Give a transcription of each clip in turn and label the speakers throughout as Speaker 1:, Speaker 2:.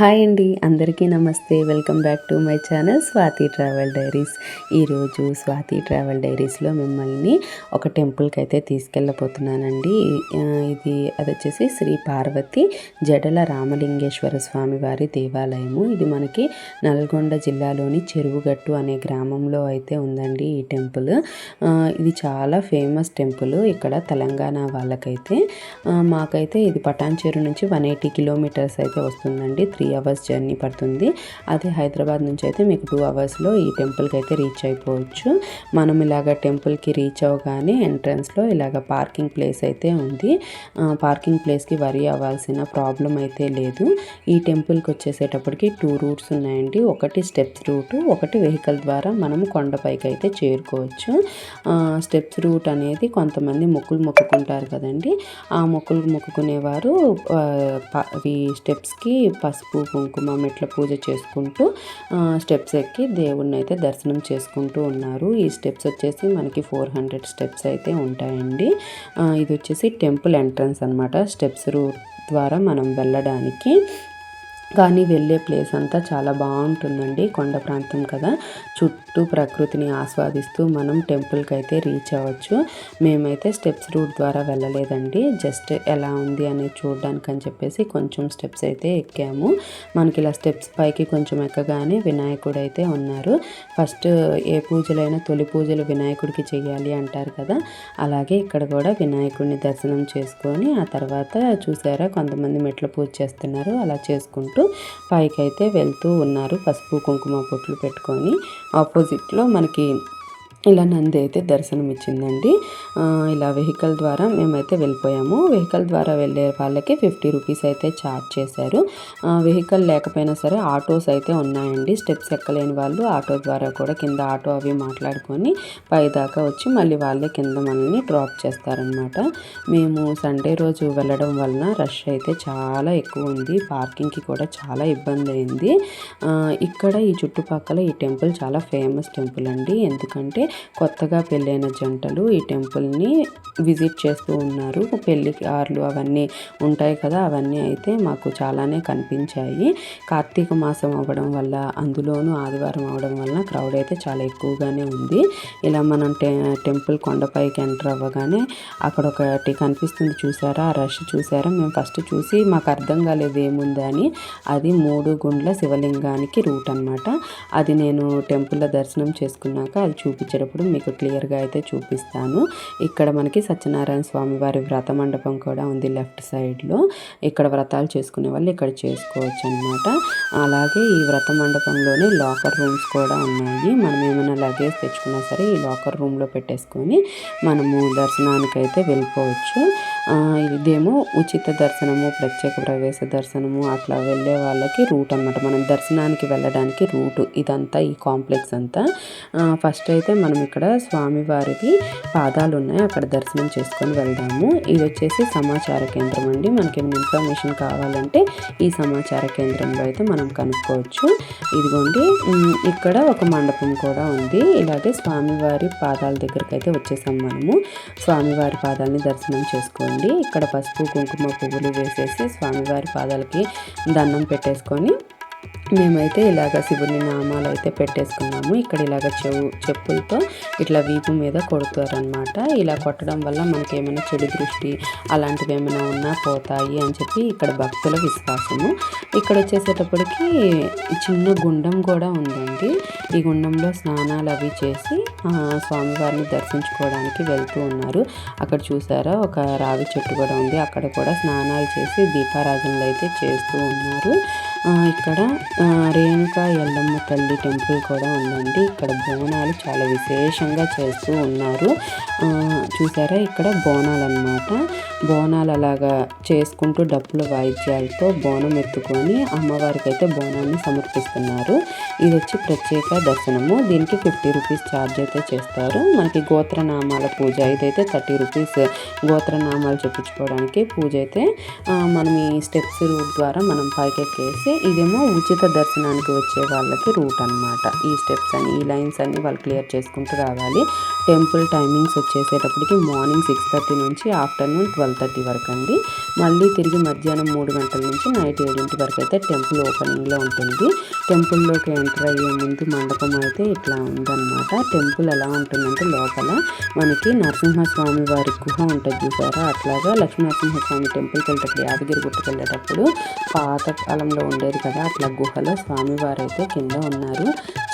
Speaker 1: Hi అండి అందరికీ నమస్తే. Welcome back to my channel Swathi travel diaries ఈరోజు స్వాతి ట్రావెల్ డైరీస్లో మిమ్మల్ని ఒక టెంపుల్కి అయితే తీసుకెళ్ళబోతున్నానండి. ఇది అది వచ్చేసి శ్రీ పార్వతి జడల రామలింగేశ్వర స్వామి వారి దేవాలయము. ఇది మనకి నల్గొండ జిల్లాలోని చెరువుగట్టు అనే గ్రామంలో అయితే ఉందండి ఈ టెంపుల్ ఇది చాలా ఫేమస్ టెంపుల్ ఇక్కడ తెలంగాణ వాళ్ళకైతే. మాకైతే ఇది పటాన్చేరు నుంచి వన్ ఎయిటీ కిలోమీటర్స్ అయితే వస్తుందండి. త్రీ అవర్స్ జర్నీ పడుతుంది. అదే హైదరాబాద్ నుంచి అయితే మీకు టూ అవర్స్లో ఈ టెంపుల్కి అయితే రీచ్ అయిపోవచ్చు. మనం ఇలాగ టెంపుల్కి రీచ్ అవ్వగానే ఎంట్రన్స్లో ఇలాగ పార్కింగ్ ప్లేస్ అయితే ఉంది. పార్కింగ్ ప్లేస్కి వరి అవ్వాల్సిన ప్రాబ్లం అయితే లేదు. ఈ టెంపుల్కి వచ్చేసేటప్పటికి టూ రూట్స్ ఉన్నాయండి. ఒకటి స్టెప్స్ రూట్ ఒకటి వెహికల్ ద్వారా మనం కొండపైకి అయితే చేరుకోవచ్చు. స్టెప్స్ రూట్ అనేది కొంతమంది మొక్కులు మొక్కుకుంటారు కదండి. ఆ మొక్కులు మొక్కుకునేవారు ఈ స్టెప్స్కి పసుపు కుంకుమ మెట్ల పూజ చేసుకుంటూ ఆ, స్టెప్స్ ఎక్కి దేవుణ్ణి అయితే దర్శనం చేసుకుంటూ ఉన్నారు. ఈ స్టెప్స్ వచ్చేసి మనకి ఫోర్ హండ్రెడ్ స్టెప్స్ అయితే ఉంటాయండి. ఆ, ఇది వచ్చేసి టెంపుల్ ఎంట్రన్స్ అన్నమాట. స్టెప్స్ రూట్ ద్వారా మనం వెళ్ళడానికి కానీ వెళ్ళే ప్లేస్ అంతా చాలా బాగుంటుందండి కొండ ప్రాంతం కదా. చుట్టూ ప్రకృతిని ఆస్వాదిస్తూ మనం టెంపుల్కి అయితే రీచ్ అవ్వచ్చు. మేమైతే స్టెప్స్ రూట్ ద్వారా వెళ్ళలేదండి. జస్ట్ ఎలా ఉంది అనేది చూడడానికి అని చెప్పేసి కొంచెం స్టెప్స్ అయితే ఎక్కాము. మనకి ఇలా స్టెప్స్ పైకి కొంచెం ఎక్కగానే వినాయకుడు అయితే ఉన్నారు. ఫస్ట్ ఏ పూజలైనా తొలి పూజలు వినాయకుడికి చేయాలి అంటారు కదా. అలాగే ఇక్కడ కూడా వినాయకుడిని దర్శనం చేసుకొని ఆ తర్వాత చూసారా కొంతమంది మెట్ల పూజ చేస్తున్నారు. అలా చేసుకుంటూ పైకి పైకైతే వెళ్తూ ఉన్నారు పసుపు కుంకుమ పొట్లు పెట్టుకొని. ఆపోజిట్లో మనకి ఇలా నంది అయితే దర్శనం ఇచ్చిందండి ఇలా వెహికల్ ద్వారా మేమైతే వెళ్ళిపోయాము. వెహికల్ ద్వారా వెళ్ళే వాళ్ళకి ఫిఫ్టీ రూపీస్ అయితే ఛార్జ్ చేశారు. వెహికల్ లేకపోయినా సరే ఆటోస్ అయితే ఉన్నాయండి. స్టెప్స్ ఎక్కలేని వాళ్ళు ఆటో ద్వారా కూడా కింద ఆటో అవి మాట్లాడుకొని పై దాకా వచ్చి మళ్ళీ వాళ్ళే కింద మనల్ని డ్రాప్ చేస్తారనమాట మేము సండే రోజు వెళ్ళడం వలన రష్ అయితే చాలా ఎక్కువ ఉంది. పార్కింగ్కి కూడా చాలా ఇబ్బంది అయింది. ఇక్కడ ఈ చుట్టుపక్కల ఈ టెంపుల్ చాలా ఫేమస్ టెంపుల్ అండి. ఎందుకంటే కొత్తగా పెళ్ళైన జంటలు ఈ టెంపుల్ని విజిట్ చేస్తూ ఉన్నారు. పెళ్ళి కార్లు అవన్నీ ఉంటాయి కదా అవన్నీ అయితే మాకు చాలానే కనిపించాయి. కార్తీక మాసం అవ్వడం వల్ల అందులోనూ ఆదివారం అవడం వల్ల క్రౌడ్ అయితే చాలా ఎక్కువగానే ఉంది. ఇలా మనం టె టెంపుల్ కొండపైకి ఎంటర్ అవ్వగానే అక్కడ ఒకటి కనిపిస్తుంది చూసారా? ఆ రష్ చూసారా? మేము ఫస్ట్ చూసి మాకు అర్థం కాలేదు ఏముంది అని. అది మూడు గుండ్ల శివలింగానికి రూట్ అన్నమాట. అది నేను టెంపుల్లో దర్శనం చేసుకున్నాక అది వచ్చేటప్పుడు మీకు క్లియర్గా అయితే చూపిస్తాను. ఇక్కడ మనకి సత్యనారాయణ స్వామి వారి వ్రత మండపం కూడా ఉంది లెఫ్ట్ సైడ్లో. ఇక్కడ వ్రతాలు చేసుకునే వాళ్ళు ఇక్కడ చేసుకోవచ్చు అనమాట అలాగే ఈ వ్రత మండపంలోనే లాకర్ రూమ్స్ కూడా ఉన్నాయి. మనం ఏమైనా లగేజ్ తెచ్చుకున్నా సరే ఈ లాకర్ రూమ్లో పెట్టేసుకొని మనము దర్శనానికి అయితే వెళ్ళిపోవచ్చు. ఆ, ఇదేమో ఉచిత దర్శనము ప్రత్యేక ప్రవేశ దర్శనము అట్లా వెళ్ళే వాళ్ళకి రూట్ అన్నమాట. మనం దర్శనానికి వెళ్ళడానికి రూట్ ఇదంతా ఈ కాంప్లెక్స్ అంతా. ఫస్ట్ అయితే మనం మనం ఇక్కడ స్వామివారికి పాదాలు ఉన్నాయి అక్కడ దర్శనం చేసుకొని వెళ్దాము. ఇది వచ్చేసి సమాచార కేంద్రం అండి. మనకి ఏమైనా ఇన్ఫర్మేషన్ కావాలంటే ఈ సమాచార కేంద్రంలో అయితే మనం కనుక్కోవచ్చు. ఇదిగోండి ఇక్కడ ఒక మండపం కూడా ఉంది. ఇలాగే స్వామివారి పాదాల దగ్గరికి అయితే వచ్చేసాం మనము. స్వామివారి పాదాలని దర్శనం చేసుకోండి. ఇక్కడ పసుపు కుంకుమ పువ్వులు వేసేసి స్వామివారి పాదాలకి దండం పెట్టేసుకొని మేమైతే ఇలాగ శివుని నామాలు అయితే పెట్టేసుకున్నాము. ఇక్కడ ఇలాగ చెవు చెప్పులతో ఇట్లా వీపు మీద కొడుతారనమాట ఇలా కొట్టడం వల్ల మనకి ఏమైనా చెడు దృష్టి అలాంటివి ఏమైనా ఉన్నా పోతాయి అని చెప్పి ఇక్కడ భక్తుల విశ్వాసము. ఇక్కడ వచ్చేసేటప్పటికి చిన్న గుండం కూడా ఉందండి. ఈ గుండంలో స్నానాలు అవి చేసి ఆ, స్వామివారిని దర్శించుకోవడానికి వెళ్తూ ఉన్నారు. అక్కడ చూసారా? ఒక రావి చెట్టు కూడా ఉంది. అక్కడ కూడా స్నానాలు చేసి దీపారాధనలు అయితే చేస్తూ ఉన్నారు. ఆ, ఇక్కడ రేణుకా ఎల్లమ్మ తల్లి టెంపుల్ కూడా ఉందండి. ఇక్కడ బోనాలు చాలా విశేషంగా చేస్తూ ఉన్నారు. ఆ, చూసారా? ఇక్కడ బోనాలు అన్నమాట బోనాలు అలాగా చేసుకుంటూ డప్పుల వాయిద్యాలతో బోనం ఎత్తుకొని అమ్మవారికి అయితే బోనాన్ని సమర్పిస్తున్నారు. ఇది వచ్చి ప్రత్యేక దర్శనము. దీనికి ఫిఫ్టీ రూపీస్ ఛార్జ్ అయితే చేస్తారు. మనకి గోత్రనామాల పూజ ఇదైతే థర్టీ రూపీస్ గోత్రనామాలు చెప్పించుకోవడానికి పూజ అయితే మనం ఈ స్టెప్స్ రూట్ ద్వారా మనం పైకెక్కేసి ఇదేమో ఉచిత దర్శనానికి వచ్చే వాళ్ళకి రూట్ అనమాట ఈ స్టెప్స్ అని ఈ లైన్స్ అన్ని వాళ్ళు క్లియర్ చేసుకుంటూ రావాలి. టెంపుల్ టైమింగ్స్ వచ్చేసేటప్పటికి మార్నింగ్ సిక్స్ థర్టీ నుంచి ఆఫ్టర్నూన్ ట్వెల్వ్ థర్టీ వరకు అండి. మళ్ళీ తిరిగి మధ్యాహ్నం మూడు గంటల నుంచి నైట్ ఏడింటి వరకు అయితే టెంపుల్ ఓపెనింగ్లో ఉంటుంది. టెంపుల్లోకి ఎంటర్ అయ్యే ముందు మండపం అయితే ఇట్లా ఉందన్నమాట. టెంపుల్ ఎలా ఉంటుందంటే లోపల మనకి నరసింహస్వామి వారి గుహ ఉంటుంది చూసారా? అట్లాగా లక్ష్మీ నరసింహస్వామి టెంపుల్కి వెళ్ళేటప్పుడు యాదగిరి గుట్టకి వెళ్ళేటప్పుడు పాత కాలంలో ఉండేది కదా? అట్లా గుహలో స్వామివారు అయితే కింద ఉన్నారు.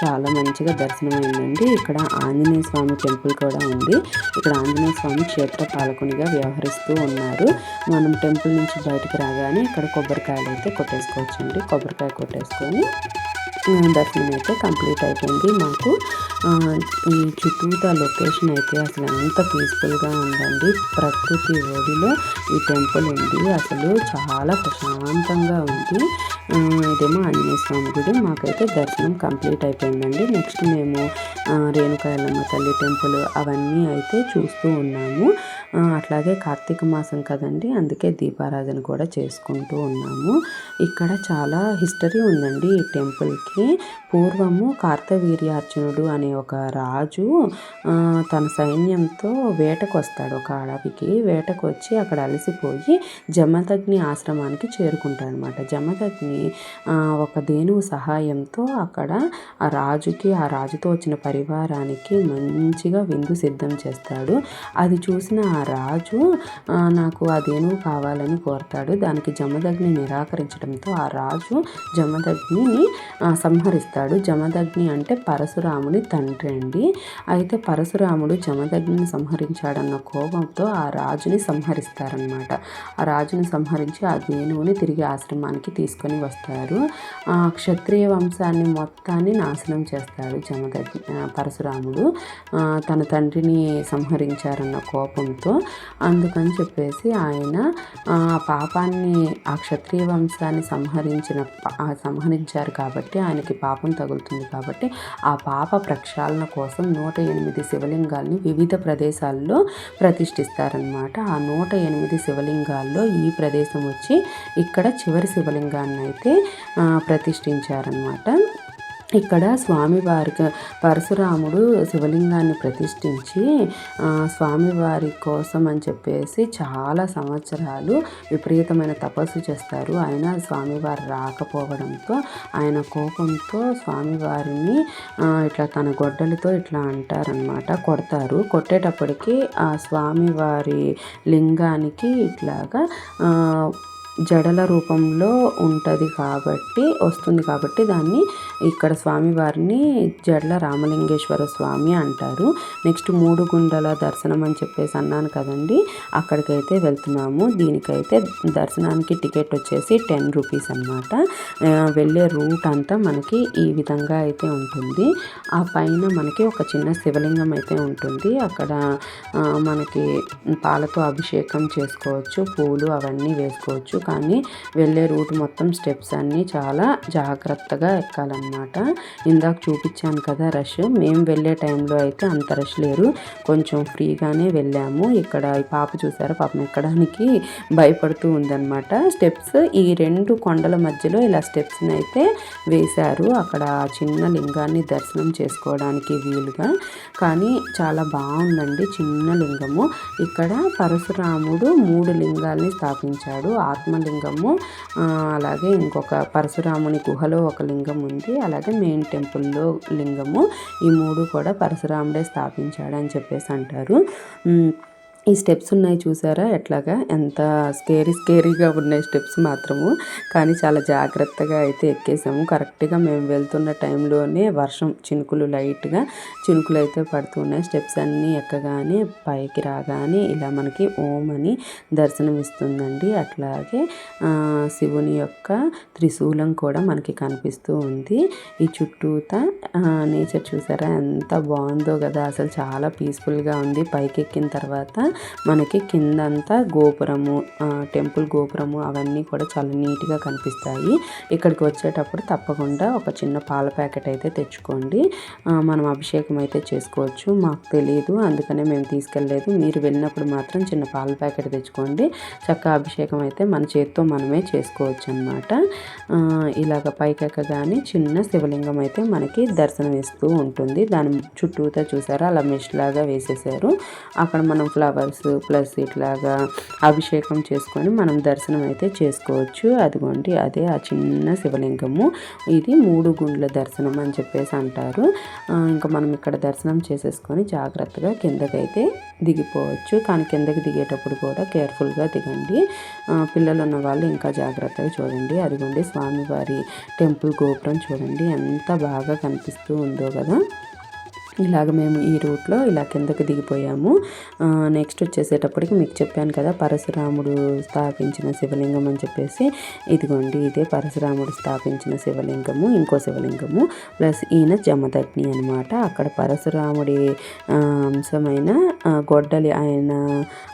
Speaker 1: చాలా మంచిగా దర్శనం అయిందండి ఇక్కడ ఆంజనేయ స్వామి టెంపుల్ కూడా ఉంది. ఇక్కడ ఆంజనేయ స్వామి క్షేత్ర పాలకునిగా వ్యవహరిస్తూ ఉన్నారు. మనం టెంపుల్ నుంచి బయటకు రాగానే ఇక్కడ కొబ్బరికాయలు అయితే కొట్టేసుకోవచ్చండి. కొబ్బరికాయ కొట్టేసుకొని దర్శనం అయితే కంప్లీట్ అయిపోయింది. మాకు ఈ చుట్టూతా లొకేషన్ అయితే అసలు ఎంత పీస్ఫుల్గా ఉందండి. ప్రకృతి ఓడిలో ఈ టెంపుల్ ఉంది. అసలు చాలా ప్రశాంతంగా ఉంది. ఇదేమో ఆంజనేయ స్వామి గుడి. మాకైతే దర్శనం కంప్లీట్ అయిపోయిందండి. నెక్స్ట్ మేము రేణుకాయలమ్మ తల్లి టెంపుల్ అవన్నీ అయితే చూస్తూ ఉన్నాము. అట్లాగే కార్తీక మాసం కదండి అందుకే దీపారాధన కూడా చేసుకుంటూ ఉన్నాము. ఇక్కడ చాలా హిస్టరీ ఉందండి ఈ టెంపుల్కి. పూర్వము కార్తవీర్యార్జునుడు అనే ఒక రాజు తన సైన్యంతో వేటకు వస్తాడు ఒక అడవికి. వేటకు వచ్చి అక్కడ అలసిపోయి జమదగ్ని ఆశ్రమానికి చేరుకుంటాడు అనమాట జమదగ్ని ఒక దేనువు సహాయంతో అక్కడ ఆ రాజుకి ఆ రాజుతో వచ్చిన పరివారానికి మంచిగా విందు సిద్ధం చేస్తాడు. అది చూసిన ఆ రాజు నాకు ఆ ధేనువు కావాలని కోరతాడు. దానికి జమదగ్ని నిరాకరించడంతో ఆ రాజు జమదగ్నిని సంహరిస్తాడు. జమదగ్ని అంటే పరశురాముని తండ్రి అండి. అయితే పరశురాముడు జమదగ్నిని సంహరించాడన్న కోపంతో ఆ రాజుని సంహరిస్తారనమాట ఆ రాజుని సంహరించి ఆ దేనువుని తిరిగి ఆశ్రమానికి తీసుకొని వస్తారు. ఆ క్షత్రియ వంశాన్ని మొత్తాన్ని నాశనం చేస్తాడు జమదగ్ని పరశురాముడు. తన తండ్రిని సంహరించారన్న కోపంతో అందుకని చెప్పేసి ఆయన ఆ పాపాన్ని ఆ క్షత్రియ వంశాన్ని సంహరించిన సంహరించారు కాబట్టి ఆయనకి పాపం తగులుతుంది కాబట్టి ఆ పాప ప్రక్షాళన కోసం నూట ఎనిమిది శివలింగాల్ని వివిధ ప్రదేశాల్లో ప్రతిష్ఠిస్తారనమాట ఆ నూట ఎనిమిది శివలింగాల్లో ఈ ప్రదేశం వచ్చి ఇక్కడ చివరి శివలింగాన్ని అయితే ప్రతిష్ఠించారనమాట ఇక్కడ స్వామివారికి పరశురాముడు శివలింగాన్ని ప్రతిష్ఠించి స్వామివారి కోసం అని చెప్పేసి చాలా సంవత్సరాలు విపరీతమైన తపస్సు చేస్తారు. ఆయన స్వామివారు రాకపోవడంతో ఆయన కోపంతో స్వామివారిని ఇట్లా తన గొడ్డలతో ఇట్లా అంటారనమాట కొడతారు. కొట్టేటప్పటికి ఆ స్వామివారి లింగానికి ఇట్లాగా జడల రూపంలో ఉంటుంది కాబట్టి వస్తుంది కాబట్టి దాన్ని ఇక్కడ స్వామివారిని జడల రామలింగేశ్వర స్వామి అంటారు. నెక్స్ట్ మూడు గుండల దర్శనం అని చెప్పేసి అన్నాను కదండి. అక్కడికైతే వెళ్తున్నాము. దీనికైతే దర్శనానికి టికెట్ వచ్చేసి టెన్ రూపీస్ అనమాట వెళ్ళే రూట్ అంతా మనకి ఈ విధంగా అయితే ఉంటుంది. ఆ పైన మనకి ఒక చిన్న శివలింగం అయితే ఉంటుంది. అక్కడ మనకి పాలతో అభిషేకం చేసుకోవచ్చు పూలు అవన్నీ వేసుకోవచ్చు. కానీ వెళ్ళే రూట్ మొత్తం స్టెప్స్ అన్నీ చాలా జాగ్రత్తగా ఎక్కాలన్నమాట. ఇందాక చూపించాను కదా రష్. మేము వెళ్ళే టైంలో అయితే అంత రష్ లేరు. కొంచెం ఫ్రీగానే వెళ్ళాము. ఇక్కడ ఈ పాప చూసారా? పాపం ఎక్కడానికి భయపడుతూ ఉందన్నమాట. స్టెప్స్ ఈ రెండు కొండల మధ్యలో ఇలా స్టెప్స్ని అయితే వేశారు. అక్కడ చిన్న లింగాన్ని దర్శనం చేసుకోవడానికి వీలుగా. కానీ చాలా బాగుందండి చిన్న లింగము. ఇక్కడ పరశురాముడు మూడు లింగాల్ని స్థాపించాడు. ఆత్మ లింగము అలాగే ఇంకొక పరశురాముని గుహలో ఒక లింగం ఉంది. అలాగే మెయిన్ టెంపుల్లో లింగము. ఈ మూడు కూడా పరశురాముడే స్థాపించాడని చెప్పేసి అంటారు. ఈ స్టెప్స్ ఉన్నాయి చూసారా? ఎట్లాగా? ఎంత స్కేరీ స్కేరీగా ఉన్నాయి స్టెప్స్ మాత్రము. కానీ చాలా జాగ్రత్తగా అయితే ఎక్కేసాము. కరెక్ట్గా మేము వెళ్తున్న టైంలోనే వర్షం చినుకులు లైట్గా చినుకులు అయితే పడుతున్నాయి స్టెప్స్ అన్నీ ఎక్కగానే పైకి రాగానే ఇలా మనకి ఓం అని దర్శనం ఇస్తుందండి. అట్లాగే శివుని యొక్క త్రిశూలం కూడా మనకి కనిపిస్తూ ఉంది. ఈ చుట్టూత నేచర్ చూసారా? ఎంత బాగుందో కదా! అసలు చాలా పీస్ఫుల్గా ఉంది. పైకి ఎక్కిన తర్వాత మనకి కిందంతా గోపురము టెంపుల్ గోపురము అవన్నీ కూడా చాలా నీట్గా కనిపిస్తాయి. ఇక్కడికి వచ్చేటప్పుడు తప్పకుండా ఒక చిన్న పాల ప్యాకెట్ అయితే తెచ్చుకోండి. మనం అభిషేకం అయితే చేసుకోవచ్చు. మాకు తెలియదు అందుకనే మేము తీసుకెళ్ళలేదు. మీరు వెళ్ళినప్పుడు మాత్రం చిన్న పాల ప్యాకెట్ తెచ్చుకోండి. చక్కగా అభిషేకం అయితే మన చేతితో మనమే చేసుకోవచ్చు అనమాట ఇలాగ పైకెక్కగానే చిన్న శివలింగం అయితే మనకి దర్శనం ఇస్తూ ఉంటుంది. దాని చుట్టూతో చూసారా? అలా మెష్ లాగా వేసేసారు. అక్కడ మనం ఫ్లవర్స్ ప్లస్ ఇట్లాగా అభిషేకం చేసుకొని మనం దర్శనం అయితే చేసుకోవచ్చు. అదిగోండి అదే ఆ చిన్న శివలింగము. ఇది మూడు గుండ్ల దర్శనం అని చెప్పేసి అంటారు. ఇంకా మనం ఇక్కడ దర్శనం చేసేసుకొని జాగ్రత్తగా కిందకైతే దిగిపోవచ్చు. కానీ కిందకి దిగేటప్పుడు కూడా కేర్ఫుల్గా దిగండి. పిల్లలు ఉన్న వాళ్ళు ఇంకా జాగ్రత్తగా చూడండి. అదిగోండి స్వామివారి టెంపుల్ గోపురం చూడండి. ఎంత బాగా కనిపిస్తూ ఉందో కదా. ఇలాగ మేము ఈ రూట్లో ఇలా కిందకు దిగిపోయాము. నెక్స్ట్ వచ్చేసేటప్పటికి మీకు చెప్పాను కదా పరశురాముడు స్థాపించిన శివలింగం అని చెప్పేసి. ఇదిగోండి ఇదే పరశురాముడు స్థాపించిన శివలింగము ఇంకో శివలింగము ప్లస్ ఈయన జమదగ్ని అనమాట అక్కడ పరశురాముడి అంశమైన గొడ్డలి ఆయన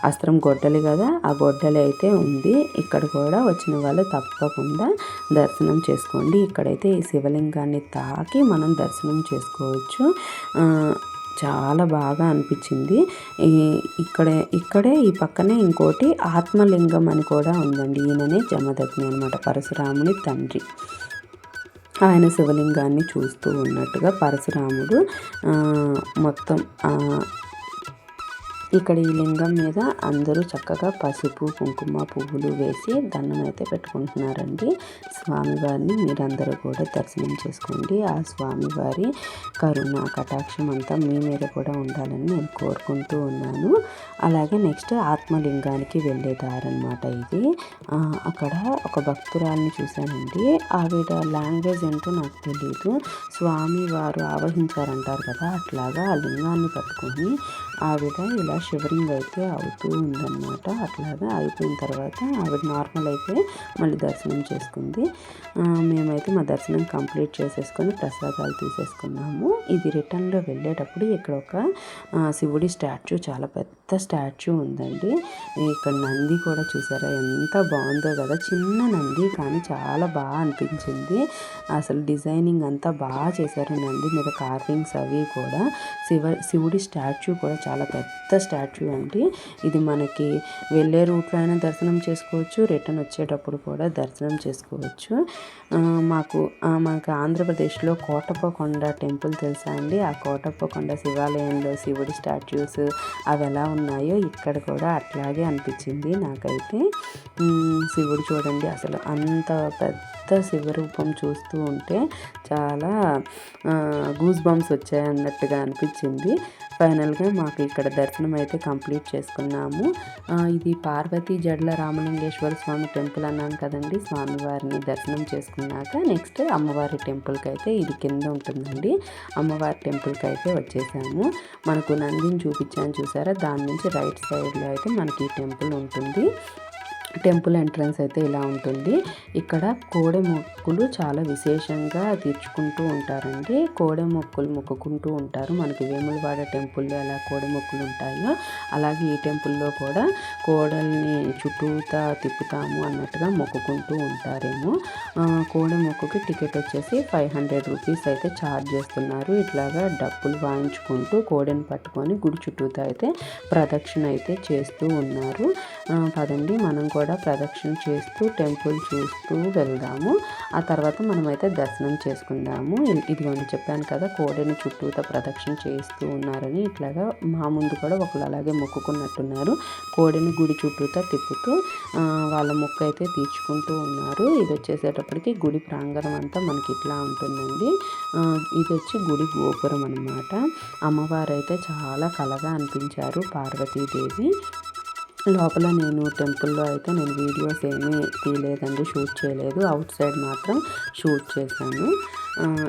Speaker 1: అస్త్రం గొడ్డలి కదా ఆ గొడ్డలి అయితే ఉంది. ఇక్కడ కూడా వచ్చిన వాళ్ళు తప్పకుండా దర్శనం చేసుకోండి. ఇక్కడైతే ఈ శివలింగాన్ని తాకి మనం దర్శనం చేసుకోవచ్చు. చాలా బాగా అనిపించింది. ఇక్కడే ఇక్కడే ఈ పక్కనే ఇంకోటి ఆత్మలింగం అని కూడా ఉందండి. ఈయననే జమదగ్ని అనమాట పరశురాముని తండ్రి. ఆయన శివలింగాన్ని చూస్తూ ఉన్నట్టుగా పరశురాముడు మొత్తం ఇక్కడ ఈ లింగం మీద అందరూ చక్కగా పసుపు కుంకుమ పువ్వులు వేసి దండం అయితే పెట్టుకుంటున్నారండి. స్వామివారిని మీరందరూ కూడా దర్శనం చేసుకోండి. ఆ స్వామివారి కరుణ కటాక్షం అంతా మీ మీద కూడా ఉండాలని నేను కోరుకుంటూ ఉన్నాను. అలాగే నెక్స్ట్ ఆత్మలింగానికి వెళ్ళే దారనమాట ఇది. అక్కడ ఒక భక్తురాల్ని చూశానండి. ఆవిడ లాంగ్వేజ్ ఏంటో నాకు తెలియదు స్వామి వారు ఆవహించారంటారు కదా అట్లాగా ఆ లింగాన్ని పట్టుకొని ఆవిడ ఇలా షివరింగ్ అయితే అవుతూ ఉందన్నమాట. అట్లాగా అయిపోయిన తర్వాత ఆవిడ నార్మల్ అయితే మళ్ళీ దర్శనం చేసుకుంది. మేమైతే మా దర్శనం కంప్లీట్ చేసేసుకొని ప్రసాదాలు తీసేసుకున్నాము. ఇది రిటర్న్లో వెళ్ళేటప్పుడు ఇక్కడ ఒక శివుడి స్టాచ్యూ చాలా పెద్ద స్టాచ్యూ ఉందండి. ఇక్కడ నంది కూడా చూసారా? ఎంత బాగుందో కదా. చిన్న నంది కానీ చాలా బాగా అనిపించింది. అసలు డిజైనింగ్ అంతా బాగా చేశారు నంది మీద కార్వింగ్స్ అవి కూడా. శివ శివుడి స్టాచ్యూ కూడా చాలా పెద్ద స్టాచ్యూ అండి. ఇది మనకి వెళ్ళే రూట్లో అయినా దర్శనం చేసుకోవచ్చు రిటర్న్ వచ్చేటప్పుడు కూడా దర్శనం చేసుకోవచ్చు. మాకు మనకు ఆంధ్రప్రదేశ్లో కోటప్పకొండ టెంపుల్ తెలుసా అండి? ఆ కోటప్పకొండ శివాలయంలో శివుడి స్టాచ్యూస్ అవి ఎలా ఉన్నాయో ఇక్కడ కూడా అట్లాగే అనిపించింది నాకైతే. శివుడు చూడండి అసలు అంత పెద్ద శివరూపం చూస్తూ ఉంటే చాలా గూస్ బంప్స్ వచ్చాయన్నట్టుగా అనిపించింది. ఫైనల్గా మాకు ఇక్కడ దర్శనం అయితే కంప్లీట్ చేసుకున్నాము. ఇది పార్వతీ జడ్ల రామలింగేశ్వర స్వామి టెంపుల్ అన్నాను కదండి. స్వామివారిని దర్శనం చేసుకున్నాక నెక్స్ట్ అమ్మవారి టెంపుల్కి అయితే ఇది కింద ఉంటుందండి. అమ్మవారి టెంపుల్కి అయితే వచ్చేసాము. మనకు నందిని చూపించాను చూసారా? దాని నుంచి రైట్ సైడ్లో అయితే మనకి ఈ టెంపుల్ ఉంటుంది. టెంపుల్ ఎంట్రన్స్ అయితే ఇలా ఉంటుంది. ఇక్కడ కోడె మొక్కులు చాలా విశేషంగా తీర్చుకుంటూ ఉంటారండి. కోడె మొక్కులు మొక్కుకుంటూ ఉంటారు. మనకి వేములవాడ టెంపుల్లో ఎలా కోడె మొక్కులు ఉంటాయో అలాగే ఈ టెంపుల్లో కూడా కోడల్ని చుట్టూతా తిప్పుతాము అన్నట్టుగా మొక్కుకుంటూ ఉంటారేమో. కోడె మొక్కుకి టికెట్ వచ్చేసి ఫైవ్ హండ్రెడ్ రూపీస్ అయితే ఛార్జ్ చేస్తున్నారు. ఇట్లాగా డబ్బులు వాయించుకుంటూ కోడెని పట్టుకొని గుడి చుట్టూతా అయితే ప్రదక్షిణ అయితే చేస్తూ ఉన్నారు. పదండి. మనం కూడా ప్రదక్షిణ చేస్తూ టెంపుల్ చూస్తూ వెళ్దాము. ఆ తర్వాత మనమైతే దర్శనం చేసుకుందాము. ఇదిగోండి చెప్పాను కదా కోడిని చుట్టూతో ప్రదక్షిణ చేస్తూ ఉన్నారని ఇట్లాగా మా ముందు కూడా ఒకళ్ళు అలాగే మొక్కుకున్నట్టున్నారు. కోడిని గుడి చుట్టూతో తిప్పుతూ వాళ్ళ మొక్క అయితే తీర్చుకుంటూ ఉన్నారు. ఇది వచ్చేసేటప్పటికి గుడి ప్రాంగణం అంతా మనకి ఇట్లా ఉంటుందండి. ఇది వచ్చి గుడి గోపురం అనమాట అమ్మవారు అయితే చాలా కలగా అనిపించారు పార్వతీదేవి. లోపల నేను టెంపుల్లో అయితే నేను వీడియోస్ ఏమీ తీయలేదండి షూట్ చేయలేదు. అవుట్ సైడ్ మాత్రం షూట్ చేశాను.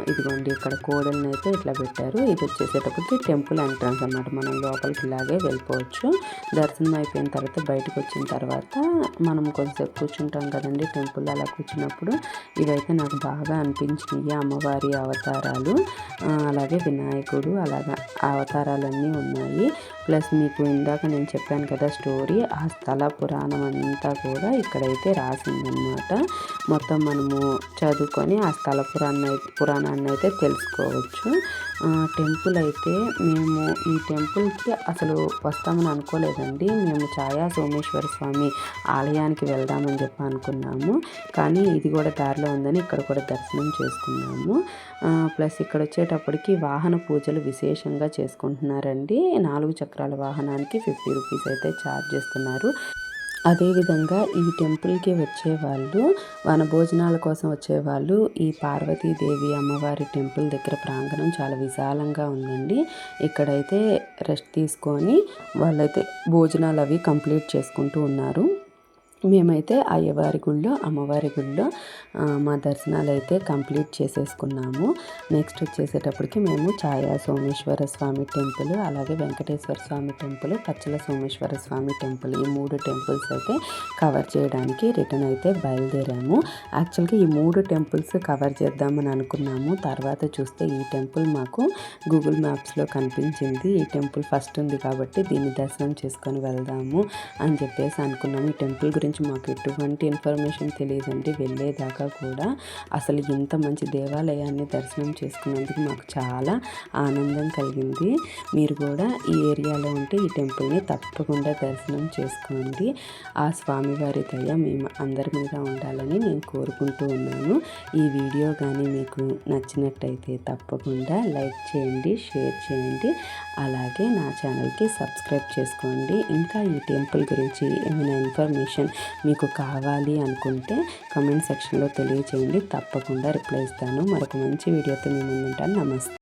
Speaker 1: ఇదిగోండి ఇక్కడ కోడల్ని అయితే ఇట్లా పెట్టారు. ఇది వచ్చేసేటప్పటికి టెంపుల్ ఎంట్రన్స్ అన్నమాట. మనం లోపలికి ఇలాగే వెళ్ళిపోవచ్చు. దర్శనం అయిపోయిన తర్వాత బయటకు వచ్చిన తర్వాత మనం కొంచెంసేపు కూర్చుంటాం కదండి టెంపుల్ అలా కూర్చున్నప్పుడు. ఇవైతే నాకు బాగా అనిపించినాయి అమ్మవారి అవతారాలు. ఆ, అలాగే వినాయకుడు అలాగా అవతారాలన్నీ ఉన్నాయి. ప్లస్ మీకు ఇందాక నేను చెప్పాను కదా స్టోరీ ఆ స్థల పురాణం అంతా కూడా ఇక్కడైతే రాసిందనమాట మొత్తం మనము చదువుకొని ఆ స్థల పురాణం పురాణాన్ని అయితే తెలుసుకోవచ్చు. టెంపుల్ అయితే మేము ఈ టెంపుల్కి అసలు వస్తామని అనుకోలేదండి. మేము ఛాయా సోమేశ్వర స్వామి ఆలయానికి వెళ్దామని చెప్పి అనుకున్నాము. కానీ ఇది కూడా దారిలో ఉందని ఇక్కడ కూడా దర్శనం చేసుకున్నాము. ప్లస్ ఇక్కడ వచ్చేటప్పటికి వాహన పూజలు విశేషంగా చేసుకుంటున్నారండి. నాలుగు చక్రాల వాహనానికి ఫిఫ్టీ రూపీస్ అయితే ఛార్జ్ చేస్తున్నారు. అదేవిధంగా ఈ టెంపుల్కి వచ్చేవాళ్ళు వనభోజనాల కోసం వచ్చేవాళ్ళు ఈ పార్వతీదేవి అమ్మవారి టెంపుల్ దగ్గర ప్రాంగణం చాలా విశాలంగా ఉందండి. ఇక్కడైతే రెస్ట్ తీసుకొని వాళ్ళైతే భోజనాలు అవి కంప్లీట్ చేసుకుంటూ ఉన్నారు. మేమైతే అయ్యవారి గుళ్ళో అమ్మవారి గుళ్ళో మా దర్శనాలు అయితే కంప్లీట్ చేసేసుకున్నాము. నెక్స్ట్ వచ్చేసేటప్పటికి మేము ఛాయా సోమేశ్వర స్వామి టెంపుల్ అలాగే వెంకటేశ్వర స్వామి టెంపుల్ పచ్చల సోమేశ్వర స్వామి టెంపుల్ ఈ మూడు టెంపుల్స్ అయితే కవర్ చేయడానికి రిటర్న్ అయితే బయలుదేరాము. యాక్చువల్గా ఈ మూడు టెంపుల్స్ కవర్ చేద్దామని అనుకున్నాము. తర్వాత చూస్తే ఈ టెంపుల్ మాకు గూగుల్ మ్యాప్స్లో కనిపించింది. ఈ టెంపుల్ ఫస్ట్ ఉంది కాబట్టి దీన్ని దర్శనం చేసుకొని వెళ్దాము అని చెప్పేసి అనుకున్నాము. ఈ టెంపుల్ గురించి మాకు ఎటువంటి ఇన్ఫర్మేషన్ తెలియదండి. వెళ్ళేదాకా కూడా అసలు ఇంత మంచి దేవాలయాన్ని దర్శనం చేసుకున్నందుకు మాకు చాలా ఆనందం కలిగింది. మీరు కూడా ఈ ఏరియాలో ఉంటే ఈ టెంపుల్ని తప్పకుండా దర్శనం చేసుకోండి. ఆ స్వామివారి దయ మేము అందరి మీద ఉండాలని నేను కోరుకుంటూ ఉన్నాను. ఈ వీడియో కానీ మీకు నచ్చినట్టయితే తప్పకుండా లైక్ చేయండి షేర్ చేయండి. అలాగే నా ఛానల్కి సబ్స్క్రైబ్ చేసుకోండి. ఇంకా ఈ టెంపుల్ గురించి ఏమైనా ఇన్ఫర్మేషన్ మీకు కావాలి అనుకుంటే కమెంట్ సెక్షన్లో తెలియచేయండి. తప్పకుండా రిప్లై ఇస్తాను. మరొక మంచి వీడియోతో మేము ముందుంటాను. నమస్తే.